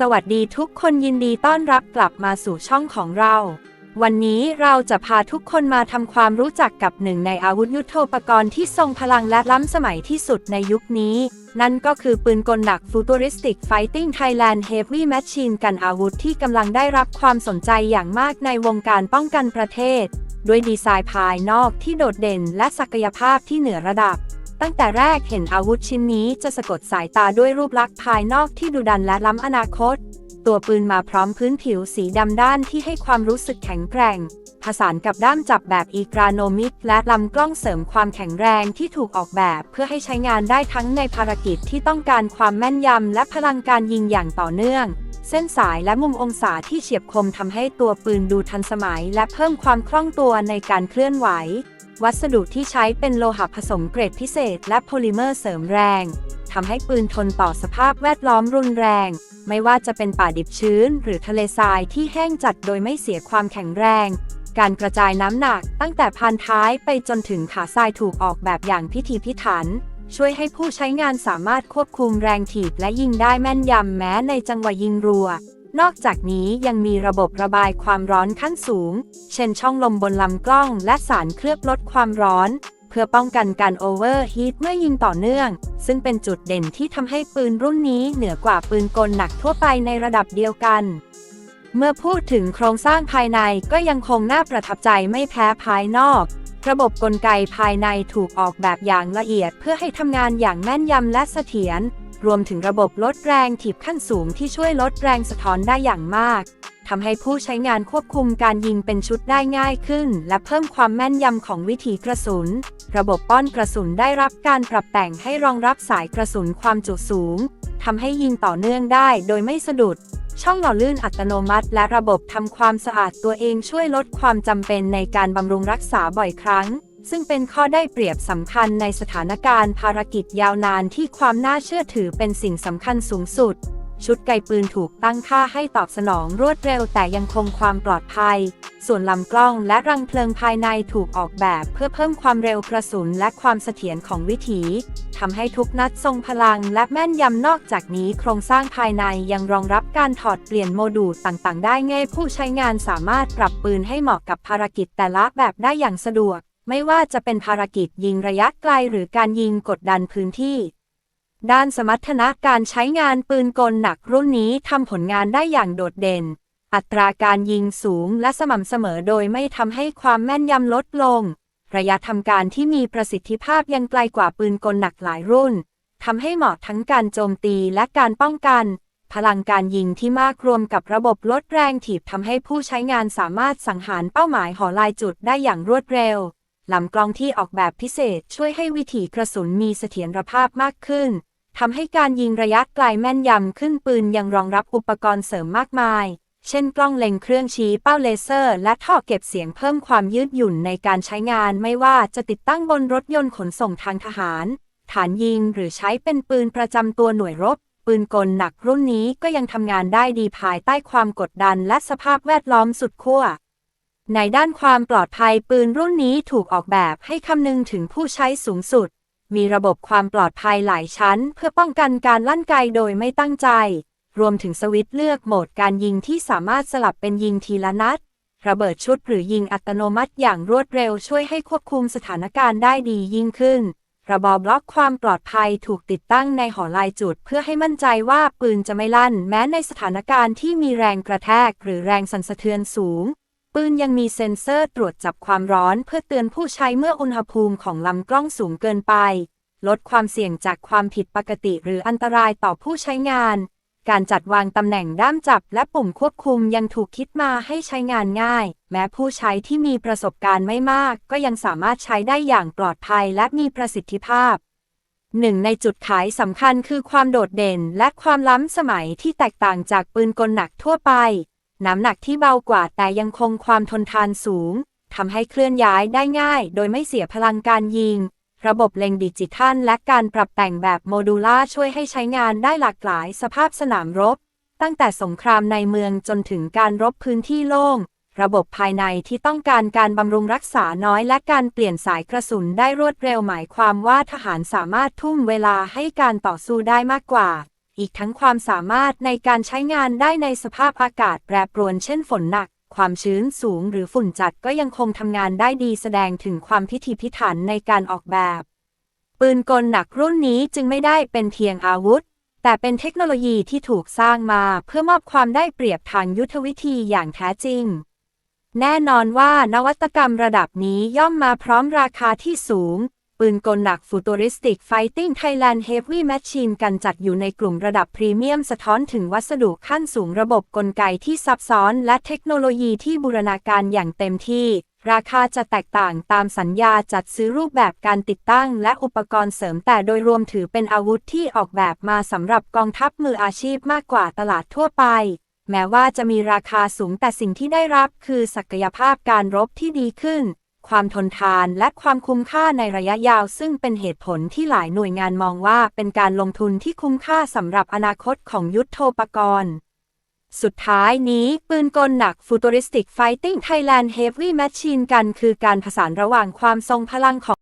สวัสดีทุกคนยินดีต้อนรับกลับมาสู่ช่องของเรา วันนี้เราจะพาทุกคนมาทำความรู้จักกับหนึ่งในอาวุธยุโทโธปกรณ์ที่ทรงพลังและล้ำสมัยที่สุดในยุคนี้ นั่นก็คือปืนกลหนัก Futuristic Fighting Thailand Heavy Machine กันอาวุธที่กำลังได้รับความสนใจอย่างมากในวงการป้องกันประเทศ ด้วยดีไซน์ภายนอกที่โดดเด่นและศักยภาพที่เหนือระดับ ตั้งแต่แรกเห็นอาวุธชิ้นนี้จะสะกดสายตาด้วยรูปลักษณ์ภายนอกที่ดุดันและล้ำอนาคต ตัวปืนมาพร้อมพื้นผิวสีดำด้านที่ให้ความรู้สึกแข็งแกร่ง ผสานกับด้ามจับแบบอีกราโนมิกและลำกล้องเสริมความแข็งแรงที่ถูกออกแบบเพื่อให้ใช้งานได้ทั้งในภารกิจที่ต้องการความแม่นยำและพลังการยิงอย่างต่อเนื่องเส้นสายและมุมองศาที่เฉียบคมทำให้ตัวปืนดูทันสมัย และเพิ่มความคล่องตัวในการเคลื่อนไหว วัสดุที่ใช้เป็นโลหะผสมเกรดพิเศษ และโพลิเมอร์เสริมแรงทำให้ปืนทนต่อสภาพแวดล้อมรุนแรง ไม่ว่าจะเป็นป่าดิบชื้น หรือทะเลทรายที่แห้งจัดโดยไม่เสียความแข็งแรง การกระจายน้ำหนักตั้งแต่พานท้ายไปจนถึงขาทรายถูกออกแบบอย่างพิถีพิถัน ช่วยให้ผู้ใช้งานสามารถควบคุมแรงถีบและยิงได้แม่นยำแม้ในจังหวะยิงรัว นอกจากนี้ยังมีระบบระบายความร้อนขั้นสูง เช่นช่องลมบนลำกล้องและสารเคลือบลดความร้อน เพื่อป้องกันการโอเวอร์ฮีทเมื่อยิงต่อเนื่อง ซึ่งเป็นจุดเด่นที่ทำให้ปืนรุ่นนี้เหนือกว่าปืนกลหนักทั่วไปในระดับเดียวกัน เมื่อพูดถึงโครงสร้างภายในก็ยังคงน่าประทับใจไม่แพ้ภายนอก ระบบกลไกภายในถูกออกแบบอย่างละเอียดเพื่อให้ทำงานอย่างแม่นยำและเสถียร รวมถึงระบบลดแรงถีบขั้นสูงที่ช่วยลดแรงสะท้อนได้อย่างมากทำให้ผู้ใช้งานควบคุมการยิงเป็นชุดได้ง่ายขึ้น และเพิ่มความแม่นยำของวิถีกระสุน ระบบป้อนกระสุนได้รับการปรับแต่งให้รองรับสายกระสุนความจุสูงทำให้ยิงต่อเนื่องได้โดยไม่สะดุด ช่องหล่อลื่นอัตโนมัติ และระบบทำความสะอาดตัวเองช่วยลดความจำเป็นในการบำรุงรักษาบ่อยครั้ง ซึ่งเป็นข้อได้เปรียบสำคัญในสถานการณ์ภารกิจยาวนานที่ความน่าเชื่อถือเป็นสิ่งสำคัญสูงสุด ชุดไกปืนถูกตั้งค่าให้ตอบสนองรวดเร็วแต่ยังคงความปลอดภัย ส่วนลำกล้องและรังเพลิงภายในถูกออกแบบเพื่อเพิ่มความเร็วกระสุนและความเสถียรของวิถีทำให้ทุกนัดทรงพลังและแม่นยำนอกจากนี้โครงสร้างภายในยังรองรับการถอดเปลี่ยนโมดูลต่างๆ ได้ง่ายผู้ใช้งานสามารถปรับปืนให้เหมาะกับภารกิจแต่ละแบบได้อย่างสะดวก ไม่ว่าจะเป็นภารกิจยิงระยะไกลหรือการยิงกดดันพื้นที่ ด้านสมรรถนะการใช้งานปืนกลหนักรุ่นนี้ทำผลงานได้อย่างโดดเด่น อัตราการยิงสูงและสม่ำเสมอโดยไม่ทำให้ความแม่นยำลดลง ระยะทำการที่มีประสิทธิภาพยังไกลกว่าปืนกลหนักหลายรุ่นทำให้เหมาะทั้งการโจมตีและการป้องกัน พลังการยิงที่มากรวมกับระบบลดแรงถีบทำให้ผู้ใช้งานสามารถสังหารเป้าหมายหอลายจุดได้อย่างรวดเร็ว ลำกล้องที่ออกแบบพิเศษช่วยให้วิถีกระสุนมีเสถียรภาพมากขึ้นทำให้การยิงระยะไกลแม่นยำขึ้นปืนยังรองรับอุปกรณ์เสริมมากมาย เช่นกล้องเล็งเครื่องชี้เป้าเลเซอร์ และท่อเก็บเสียงเพิ่มความยืดหยุ่นในการใช้งานไม่ว่าจะติดตั้งบนรถยนต์ขนส่งทางทหาร ฐานยิงหรือใช้เป็นปืนประจำตัวหน่วยรบ ปืนกลหนักรุ่นนี้ก็ยังทำงานได้ดีภายใต้ความกดดันและสภาพแวดล้อมสุดขั้ว ในด้านความปลอดภัยปืนรุ่นนี้ถูกออกแบบให้คำนึงถึงผู้ใช้สูงสุด มีระบบความปลอดภัยหลายชั้น เพื่อป้องกันการลั่นไกโดยไม่ตั้งใจ รวมถึงสวิตช์เลือกโหมดการยิงที่สามารถสลับเป็นยิงทีละนัด ระเบิดชุดหรือยิงอัตโนมัติอย่างรวดเร็วช่วยให้ควบคุมสถานการณ์ได้ดียิ่งขึ้น ระบอบล็อกความปลอดภัยถูกติดตั้งในหอลายจุด เพื่อให้มั่นใจว่าปืนจะไม่ลั่น แม้ในสถานการณ์ที่มีแรงกระแทกหรือแรงสั่นสะเทือนสูง ปืนยังมีเซ็นเซอร์ตรวจจับความร้อนเพื่อเตือนผู้ใช้เมื่ออุณหภูมิของลำกล้องสูงเกินไป ลดความเสี่ยงจากความผิดปกติหรืออันตรายต่อผู้ใช้งาน การจัดวางตำแหน่งด้ามจับและปุ่มควบคุมยังถูกคิดมาให้ใช้งานง่าย แม้ผู้ใช้ที่มีประสบการณ์ไม่มาก ก็ยังสามารถใช้ได้อย่างปลอดภัยและมีประสิทธิภาพหนึ่งในจุดขายสำคัญคือความโดดเด่นและความล้ำสมัยที่แตกต่างจากปืนกลหนักทั่วไป น้ำหนักที่เบากว่าแต่ยังคงความทนทานสูงทำให้เคลื่อนย้ายได้ง่าย โดยไม่เสียพลังการยิง ระบบเล็งดิจิทัล และการปรับแต่งแบบโมดูล่าช่วยให้ใช้งานได้หลากหลายสภาพสนามรบ ตั้งแต่สงครามในเมืองจนถึงการรบพื้นที่โล่ง ระบบภายในที่ต้องการการบำรุงรักษาน้อย และการเปลี่ยนสายกระสุนได้รวดเร็วหมายความว่าทหารสามารถทุ่มเวลาให้การต่อสู้ได้มากกว่า อีกทั้งความสามารถในการใช้งานได้ในสภาพอากาศแปรปรวนเช่นฝนหนัก ความชื้นสูงหรือฝุ่นจัดก็ยังคงทำงานได้ดีแสดงถึงความพิถีพิถันในการออกแบบ ปืนกลหนักรุ่นนี้จึงไม่ได้เป็นเพียงอาวุธ แต่เป็นเทคโนโลยีที่ถูกสร้างมาเพื่อมอบความได้เปรียบทางยุทธวิธีอย่างแท้จริง แน่นอนว่านวัตกรรมระดับนี้ย่อมมาพร้อมราคาที่สูง ปืนกลหนักฟูต u ริสติกไฟติ้งไทยแลนด์เฮฟวี่แมชชีนกันจัดอยู่ในกลุ่มระดับพรีเมียมสะท้อนถึงวัสดุขั้นสูงระบบกลไกที่ซับซ้อน และเทคโนโลยีที่บูรณาการอย่างเต็มที่ ราคาจะแตกต่างตามสัญญาจัดซื้อรูปแบบการติดตั้ง และอุปกรณ์เสริมแต่โดยรวมถือเป็นอาวุธที่ออกแบบมาสำหรับกองทัพมืออาชีพมากกว่าตลาดทั่วไปแม้ว่าจะมีราคาสูงแต่สิ่งที่ได้รับคือศักยภาพการรบที่ดีขึ้น ความทนทานและความคุ้มค่าในระยะยาว ซึ่งเป็นเหตุผลที่หลายหน่วยงานมองว่าเป็นการลงทุนที่คุ้มค่าสำหรับอนาคตของยุทโธปกรณ์ สุดท้ายนี้ปืนกลหนัก Futuristic Fighting Thailand Heavy Machine กันคือการผสานระหว่างความทรงพลังของ